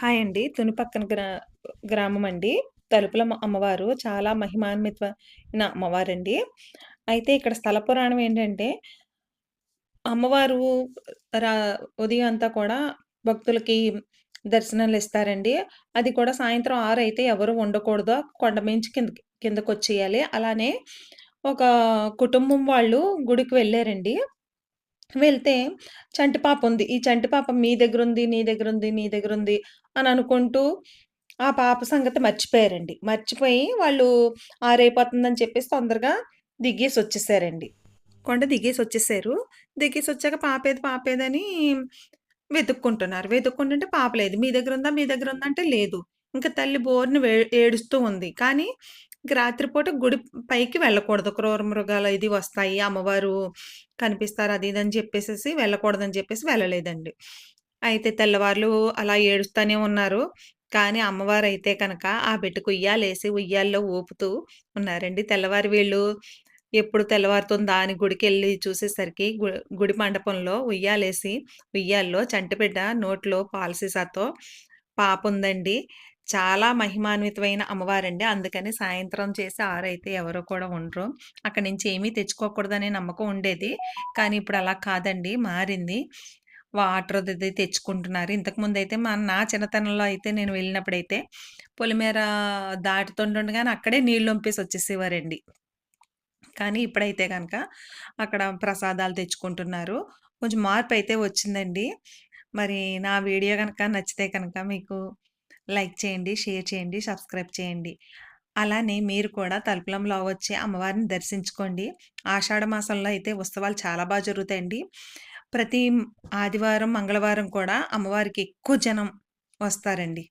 Hi అండి. తుని పక్కన గ్రా గ్రామం అండి. తలుపుల అమ్మవారు చాలా మహిమాన్వితమైన అమ్మవారండి. అయితే ఇక్కడ స్థల పురాణం ఏంటంటే, అమ్మవారు రా ఉదయం అంతా కూడా భక్తులకి దర్శనాలు ఇస్తారండి అది కూడా సాయంత్రం ఆరు అయితే ఎవరు ఉండకూడదు. కొండ మించి కిందకి కిందకొచ్చేయాలి. అలానే ఒక కుటుంబం వాళ్ళు గుడికి వెళ్ళారండి వెళ్తే చంటి పాపుంది. ఈ చంటి పాప మీ దగ్గరుంది, నీ దగ్గర ఉంది నీ దగ్గర ఉంది అని అనుకుంటూ ఆ పాప సంగతి మర్చిపోయారండి. మర్చిపోయి వాళ్ళు ఆరైపోతుందని చెప్పేసి తొందరగా దిగేసి వచ్చేసారండి కొండ దిగేసి వచ్చేసారు దిగేసి వచ్చాక పాపేది, పాపేదని వెతుక్కుంటున్నారు. వెతుక్కుంటుంటే పాప లేదు. మీ దగ్గరుందా? మీ దగ్గర ఉందా అంటే లేదు. ఇంకా తల్లి బోర్ని వే ఏడుస్తూ ఉంది. కానీ రాత్రిపూట గుడి పైకి వెళ్ళకూడదు. క్రూర మృగాలు ఇది వస్తాయి. అమ్మవారు కనిపిస్తారు అది ఇది అని చెప్పేసేసి వెళ్ళకూడదని చెప్పేసి వెళ్ళలేదండి. అయితే తెల్లవార్లు అలా ఏడుస్తూనే ఉన్నారు. కానీ అమ్మవారు అయితే కనుక ఆ బిడ్డకు ఉయ్యాలేసి ఉయ్యాల్లో ఊపుతూ ఉన్నారండి. తెల్లవారు వీళ్ళు ఎప్పుడు తెల్లవారుతుందా అని గుడికెళ్ళి చూసేసరికి గు గుడి మండపంలో ఉయ్యాలేసి ఉయ్యాల్లో చంటిబిడ్డ నోట్లో పాలసీసాతో పాప ఉందండి చాలా మహిమాన్వితమైన అమ్మవారండి. అందుకని సాయంత్రం చేసి 6 అయితే ఎవరు కూడా ఉండరు. అక్కడి నుంచి ఏమీ తెచ్చుకోకూడదనే నమ్మకం ఉండేది. కానీ ఇప్పుడు అలా కాదండి మారింది. వాటర్ అది తెచ్చుకుంటున్నారు. ఇంతకుముందయితే మా నా చిన్నతనంలో అయితే నేను వెళ్ళినప్పుడైతే పొలిమేర దాటుతుంటుండగానే అక్కడే నీళ్ళు నీళ్ళొంపేసి వచ్చేసేవారండి. కానీ ఇప్పుడైతే కనుక అక్కడ ప్రసాదాలు తెచ్చుకుంటున్నారు. కొంచెం మార్పు అయితే వచ్చిందండి. మరి నా వీడియో కనుక నచ్చితే కనుక మీకు లైక్ చేయండి, షేర్ చేయండి, సబ్స్క్రైబ్ చేయండి. అలానే మీరు కూడా తలుపులంలో వచ్చి అమ్మవారిని దర్శించుకోండి. ఆషాఢ మాసంలో అయితే ఉత్సవాలు చాలా బాగా జరుగుతాయండి. ప్రతి ఆదివారం, మంగళవారం కూడా అమ్మవారికి ఎక్కువ జనం వస్తారండి.